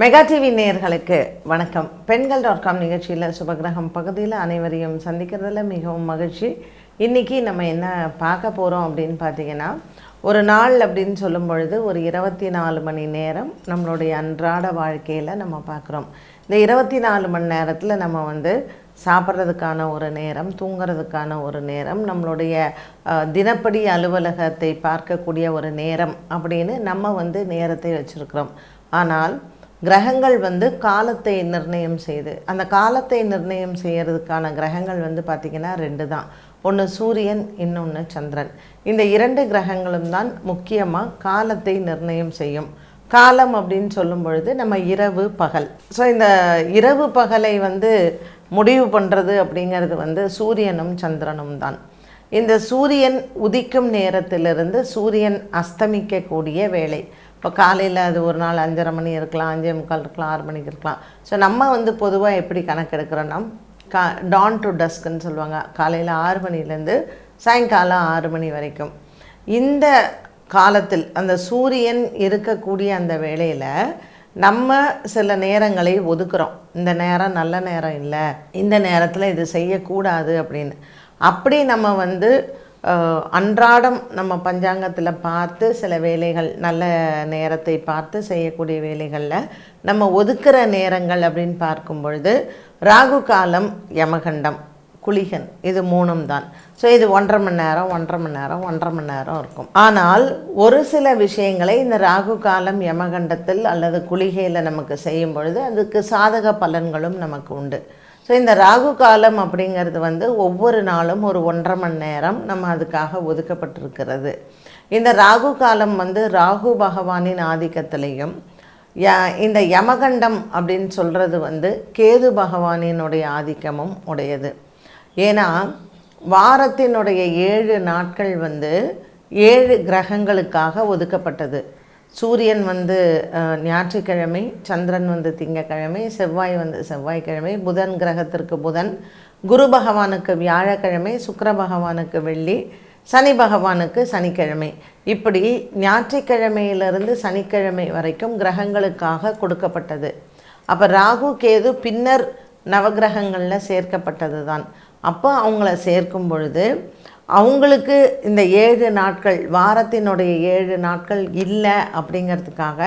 Mega TV நேயர்களுக்கு வணக்கம். பெண்கள் டாட் காம் நிகழ்ச்சியில் சுபகிரகம் பகுதியில் அனைவரையும் சந்திக்கிறதுல மிகவும் மகிழ்ச்சி. இன்றைக்கி நம்ம என்ன பார்க்க போகிறோம் அப்படின்னு பார்த்தீங்கன்னா ஒரு நாள் அப்படின்னு சொல்லும் பொழுது ஒரு இருபத்தி நாலு மணி நேரம் நம்மளுடைய அன்றாட வாழ்க்கையில் நம்ம பார்க்குறோம். இந்த இருபத்தி நாலு மணி நேரத்தில் நம்ம வந்து சாப்பிட்றதுக்கான ஒரு நேரம் தூங்குறதுக்கான ஒரு நேரம் நம்மளுடைய தினப்படி அலுவலகத்தை பார்க்கக்கூடிய ஒரு நேரம் அப்படின்னு நம்ம வந்து நேரத்தை வச்சுருக்கிறோம். ஆனால் கிரகங்கள் வந்து காலத்தை நிர்ணயம் செய்து அந்த காலத்தை நிர்ணயம் செய்கிறதுக்கான கிரகங்கள் வந்து பார்த்திங்கன்னா ரெண்டு தான். ஒன்று சூரியன் இன்னொன்று சந்திரன். இந்த இரண்டு கிரகங்களும் தான் முக்கியமாக காலத்தை நிர்ணயம் செய்யும். காலம் அப்படின்னு சொல்லும் பொழுது நம்ம இரவு பகல். ஸோ இந்த இரவு பகலை வந்து முடிவு பண்ணுறது அப்படிங்கிறது வந்து சூரியனும் சந்திரனும் தான். இந்த சூரியன் உதிக்கும் நேரத்திலிருந்து சூரியன் அஸ்தமிக்கக்கூடிய வேலை இப்போ காலையில் அது ஒரு நாள் அஞ்சரை மணி இருக்கலாம் அஞ்சே முக்கால் இருக்கலாம் ஆறு மணிக்கு இருக்கலாம். ஸோ நம்ம வந்து பொதுவாக எப்படி கணக்கெடுக்கிறோன்னா கா டான் டு டஸ்க்குன்னு சொல்லுவாங்க. காலையில் ஆறு மணிலேருந்து சாயங்காலம் ஆறு மணி வரைக்கும். இந்த காலத்தில் அந்த சூரியன் இருக்கக்கூடிய அந்த வேளையில் நம்ம சில நேரங்களை ஒதுக்குறோம். இந்த நேரம் நல்ல நேரம் இல்லை. இந்த நேரத்தில் இது செய்யக்கூடாது அப்படின்னு. அப்படி நம்ம வந்து அன்றாடம் நம்ம பஞ்சாங்கத்தில் பார்த்து சில வேலைகள் நல்ல நேரத்தை பார்த்து செய்யக்கூடிய வேலைகளில் நம்ம ஒதுக்கிற நேரங்கள் அப்படின்னு பார்க்கும் பொழுது ராகு காலம் யமகண்டம் குளிகன் இது மூணும் தான். ஸோ இது ஒன்றரை மணி நேரம் ஒன்றரை மணி நேரம் ஒன்றரை மணி நேரம் இருக்கும். ஆனால் ஒரு சில விஷயங்களை இந்த ராகு காலம் யமகண்டத்தில் அல்லது குளிகையில் நமக்கு செய்யும் பொழுது அதுக்கு சாதக பலன்களும் நமக்கு உண்டு. ஸோ இந்த ராகு காலம் அப்படிங்கிறது வந்து ஒவ்வொரு நாளும் ஒரு ஒன்றரை மணி நேரம் நம்ம அதுக்காக ஒதுக்கப்பட்டிருக்கிறது. இந்த ராகு காலம் வந்து ராகு பகவானின் ஆதிக்கத்திலையும் ய- இந்த யமகண்டம் அப்படின்னு சொல்கிறது வந்து கேது பகவானினுடைய ஆதிக்கமும் உடையது. ஏன்னா வாரத்தினுடைய ஏழு நாட்கள் வந்து ஏழு கிரகங்களுக்காக ஒதுக்கப்பட்டது. சூரியன் வந்து ஞாயிற்றுக்கிழமை சந்திரன் வந்து திங்கக்கிழமை செவ்வாய் வந்து செவ்வாய்க்கிழமை புதன் கிரகத்திற்கு புதன் குரு பகவானுக்கு வியாழக்கிழமை சுக்கர பகவானுக்கு வெள்ளி சனி பகவானுக்கு சனிக்கிழமை. இப்படி ஞாயிற்றுக்கிழமையிலிருந்து சனிக்கிழமை வரைக்கும் கிரகங்களுக்காக கொடுக்கப்பட்டது. அப்போ ராகு கேது பின்னர் நவகிரகங்களில் சேர்க்கப்பட்டது தான் அப்போ அவங்கள சேர்க்கும் பொழுது அவங்களுக்கு இந்த ஏழு நாட்கள் வாரத்தினுடைய ஏழு நாட்கள் இல்லை அப்படிங்கிறதுக்காக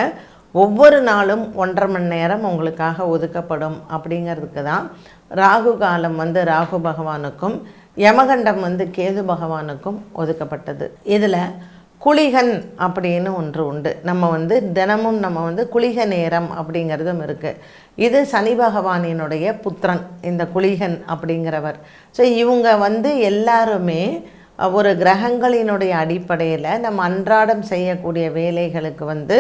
ஒவ்வொரு நாளும் ஒன்றரை மணி நேரம் உங்களுக்காக ஒதுக்கப்படும் அப்படிங்கிறதுக்கு தான் ராகு காலம் வந்து ராகு பகவானுக்கும் யமகண்டம் வந்து கேது பகவானுக்கும் ஒதுக்கப்பட்டது. இதில் குளிகன் அப்படின்னு ஒன்று உண்டு. நம்ம வந்து தினமும் நம்ம வந்து குளிக நேரம் அப்படிங்கிறதும் இருக்குது இது சனி பகவானினுடைய புத்திரன் இந்த குளிகன் அப்படிங்கிறவர். ஸோ இவங்க வந்து எல்லாருமே ஒரு கிரகங்களினுடைய அடிப்படையில் நம்ம அன்றாடம் செய்யக்கூடிய வேலைகளுக்கு வந்து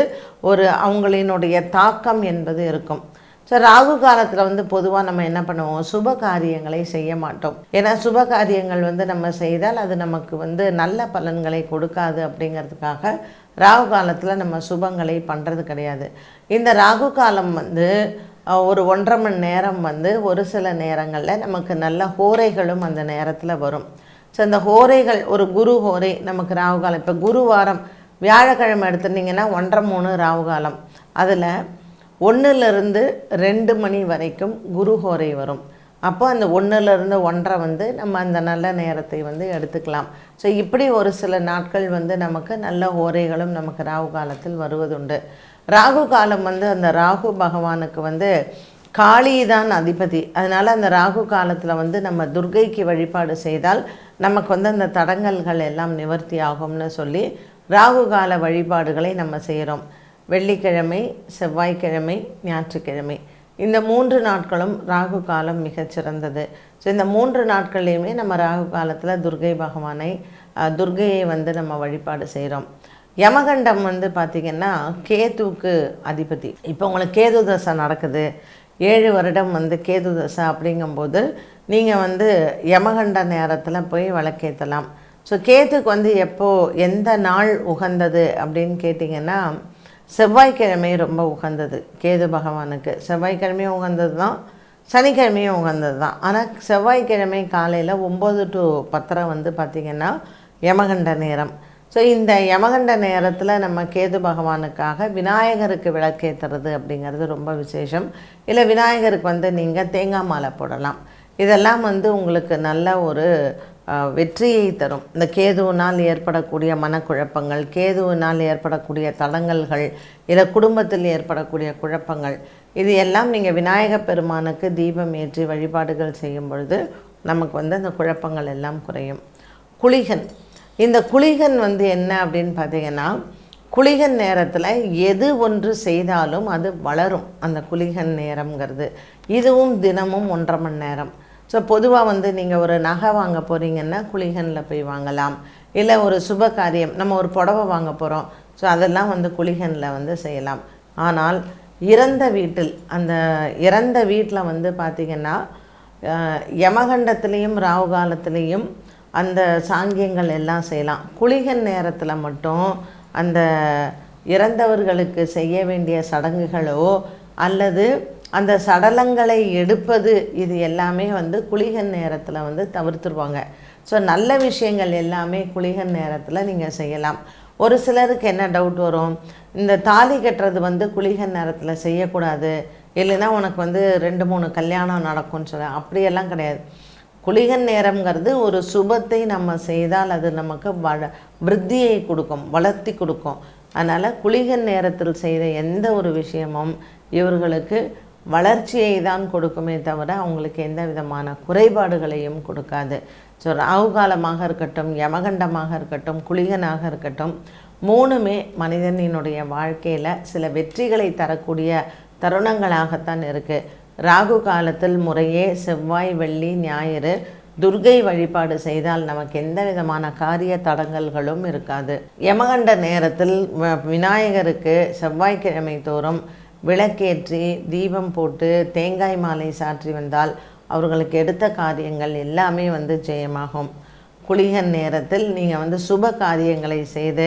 ஒரு அவங்களினுடைய தாக்கம் என்பது இருக்கும். ஸோ ராகு காலத்தில் வந்து பொதுவாக நம்ம என்ன பண்ணுவோம்? சுப காரியங்களை செய்ய மாட்டோம். ஏன்னா சுப காரியங்கள் வந்து நம்ம செய்தால் அது நமக்கு வந்து நல்ல பலன்களை கொடுக்காது அப்படிங்கிறதுக்காக ராகு காலத்தில் நம்ம சுபங்களை பண்ணுறது கிடையாது. இந்த ராகு காலம் வந்து ஒரு ஒன்றரை மணி நேரம் வந்து ஒரு சில நேரங்களில் நமக்கு நல்ல ஹோரைகளும் அந்த நேரத்தில் வரும். ஸோ அந்த ஹோரைகள் ஒரு குரு ஹோரை நமக்கு ராகு காலம் இப்போ குரு வாரம் வியாழக்கிழமை எடுத்துட்டிங்கன்னா ஒன்றரை மூணு ராகு காலம். அதில் ஒன்றுலேருந்து ரெண்டு மணி வரைக்கும் குரு ஹோரை வரும். அப்போ அந்த ஒன்றுலேருந்து ஒன்றரை வந்து நம்ம அந்த நல்ல நேரத்தை வந்து எடுத்துக்கலாம். ஸோ இப்படி ஒரு சில நாட்கள் வந்து நமக்கு நல்ல ஓரைகளும் நமக்கு ராகு காலத்தில் வருவதுண்டு. ராகு காலம் வந்து அந்த ராகு பகவானுக்கு வந்து காளி தான் அதிபதி. அதனால் அந்த ராகு காலத்தில் வந்து நம்ம துர்கைக்கு வழிபாடு செய்தால் நமக்கு வந்து அந்த தடங்கல்கள் எல்லாம் நிவர்த்தி ஆகும்னு சொல்லி ராகு கால வழிபாடுகளை நம்ம செய்கிறோம் வெள்ளிக்கிழமை செவ்வாய்க்கிழமை ஞாயிற்றுக்கிழமை. இந்த மூன்று நாட்களும் ராகு காலம் மிகச்சிறந்தது ஸோ இந்த மூன்று நாட்கள்லையுமே நம்ம ராகு காலத்தில் துர்கை பகவானை துர்கையை வந்து நம்ம வழிபாடு செய்கிறோம் யமகண்டம் வந்து பார்த்திங்கன்னா கேதுவுக்கு அதிபதி. இப்போ உங்களுக்கு கேது தசை நடக்குது. ஏழு வருடம் வந்து கேது தசை அப்படிங்கும்போது நீங்கள் வந்து யமகண்ட நேரத்தில் போய் விளக்கேற்றலாம் ஸோ கேதுக்கு வந்து எப்போது எந்த நாள் உகந்தது அப்படின்னு கேட்டிங்கன்னா செவ்வாய்க்கிழமை ரொம்ப உகந்தது. கேது பகவானுக்கு. செவ்வாய்க்கிழமையும் உகந்தது தான். சனிக்கிழமையும் உகந்தது தான். ஆனால் செவ்வாய்க்கிழமை காலையில் ஒம்பது டு பத்தரை வந்து பார்த்திங்கன்னா யமகண்ட நேரம். ஸோ இந்த யமகண்ட நேரத்தில் நம்ம கேது பகவானுக்காக விநாயகருக்கு விளக்கேற்றுறது அப்படிங்கிறது ரொம்ப விசேஷம். இல்லை விநாயகருக்கு வந்து நீங்கள் தேங்காய் மாலை போடலாம். இதெல்லாம் வந்து உங்களுக்கு நல்ல ஒரு வெற்றியை தரும். இந்த கேதுவினால் ஏற்படக்கூடிய மனக்குழப்பங்கள் கேதுவினால் ஏற்படக்கூடிய தடங்கல்கள் இல்லை குடும்பத்தில் ஏற்படக்கூடிய குழப்பங்கள் இது எல்லாம் நீங்கள் விநாயகப் பெருமானுக்கு தீபம் ஏற்றி வழிபாடுகள் செய்யும் பொழுது நமக்கு வந்து அந்த குழப்பங்கள் எல்லாம் குறையும். குளிகன். இந்த குளிகன் வந்து என்ன அப்படின்னு பார்த்தீங்கன்னா குளிகன் நேரத்தில் எது ஒன்று செய்தாலும் அது வளரும். அந்த குளிகன் நேரம்ங்கிறது. இதுவும் தினமும் ஒன்றரை மணி நேரம். ஸோ பொதுவாக வந்து நீங்கள் ஒரு நகை வாங்க போகிறீங்கன்னா குளிகனில் போய் வாங்கலாம். இல்லை ஒரு சுப காரியம் நம்ம ஒரு புடவை வாங்க போகிறோம் ஸோ அதெல்லாம் வந்து குளிகனில் வந்து செய்யலாம். ஆனால் இறந்த வீட்டில் அந்த இறந்த வீட்டில் வந்து பார்த்திங்கன்னா யமகண்டத்துலேயும் ராகு காலத்துலேயும் அந்த சாங்கியங்கள் எல்லாம் செய்யலாம். குளிகன் நேரத்தில் மட்டும் அந்த இறந்தவர்களுக்கு செய்ய வேண்டிய சடங்குகளோ அல்லது அந்த சடலங்களை எடுப்பது இது எல்லாமே வந்து குளிகன் நேரத்தில் வந்து தவிர்த்துருவாங்க. ஸோ நல்ல விஷயங்கள் எல்லாமே குளிகன் நேரத்தில் நீங்கள் செய்யலாம். ஒரு சிலருக்கு என்ன டவுட் வரும்? இந்த தாலி கட்டுறது வந்து குளிகன் நேரத்தில் செய்யக்கூடாது. இல்லைன்னா உனக்கு வந்து ரெண்டு மூணு கல்யாணம் நடக்கும்னு சொல்ல அப்படியெல்லாம் கிடையாது. குளிகன் நேரம்ங்கிறது ஒரு சுபத்தை நம்ம செய்தால் அது நமக்கு வள விருத்தியை கொடுக்கும் வளர்த்தி கொடுக்கும். அதனால் குளிகன் நேரத்தில் செய்த எந்த ஒரு விஷயமும் இவர்களுக்கு வளர்ச்சியை தான் கொடுக்குமே தவிர அவங்களுக்கு எந்த விதமான குறைபாடுகளையும் கொடுக்காது. ஸோ ராகு காலமாக இருக்கட்டும் யமகண்டமாக இருக்கட்டும் குளிகனாக இருக்கட்டும் மூணுமே மனிதனினுடைய வாழ்க்கையில் சில வெற்றிகளை தரக்கூடிய தருணங்களாகத்தான் இருக்குது ராகு காலத்தில் முறையே செவ்வாய் வெள்ளி ஞாயிறு துர்கை வழிபாடு செய்தால் நமக்கு எந்த விதமான காரிய தடங்கல்களும் இருக்காது. யமகண்ட நேரத்தில் விநாயகருக்கு செவ்வாய்க்கிழமை தோறும் விளக்கேற்றி தீபம் போட்டு தேங்காய் மாலை சாற்றி வந்தால் அவர்களுக்கு எடுத்த காரியங்கள் எல்லாமே வந்து ஜெயமாகும். குளிகன் நேரத்தில் நீங்கள் வந்து சுப காரியங்களை செய்து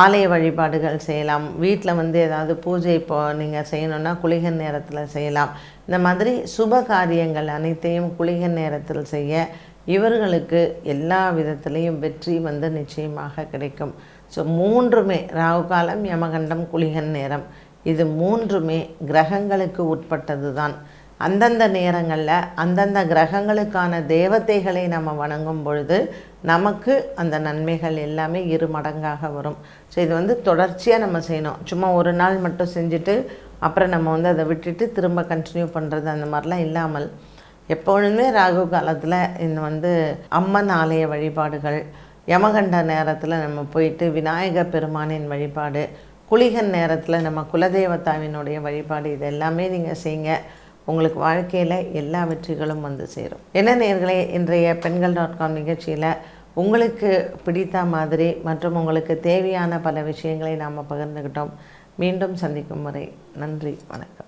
ஆலய வழிபாடுகள் செய்யலாம். வீட்டில் வந்து ஏதாவது பூஜை இப்போ நீங்கள் செய்யணுன்னா குளிகன் நேரத்தில் செய்யலாம். இந்த மாதிரி சுப காரியங்கள் அனைத்தையும் குளிகன் நேரத்தில் செய்ய இவர்களுக்கு எல்லா விதத்திலையும் வெற்றி வந்து நிச்சயமாக கிடைக்கும். ஸோ மூன்றுமே. ராகு காலம் யமகண்டம் குளிகன் நேரம். இது மூன்றுமே கிரகங்களுக்கு உட்பட்டது தான் அந்தந்த நேரங்களில் அந்தந்த கிரகங்களுக்கான தேவதைகளை நம்ம வணங்கும் பொழுது நமக்கு அந்த நன்மைகள் எல்லாமே இரு மடங்காக வரும். ஸோ இது வந்து தொடர்ச்சியாக நம்ம செய்யணும். சும்மா ஒரு நாள் மட்டும் செஞ்சுட்டு அப்புறம் நம்ம வந்து அதை விட்டுட்டு திரும்ப கண்டினியூ பண்ணுறது அந்த மாதிரிலாம் இல்லாமல் எப்பொழுதுமே ராகு காலத்தில் இந்த வந்து அம்மன் ஆலய வழிபாடுகள் யமகண்ட நேரத்தில் நம்ம போயிட்டு விநாயகர் பெருமானின் வழிபாடு குளிகன் நேரத்தில் நம்ம குலதெய்வத்தாவினுடைய வழிபாடு இது எல்லாமே நீங்கள் செய்யுங்க உங்களுக்கு வாழ்க்கையில் எல்லா வெற்றிகளும் வந்து சேரும். என்ன நேர்களே இன்றைய பெண்கள் டாட் காம் நிகழ்ச்சியில் உங்களுக்கு பிடித்த மாதிரி மற்றும் உங்களுக்கு தேவையான பல விஷயங்களை நாம் பகிர்ந்துக்கிட்டோம் மீண்டும் சந்திக்கும் முறை. நன்றி வணக்கம்.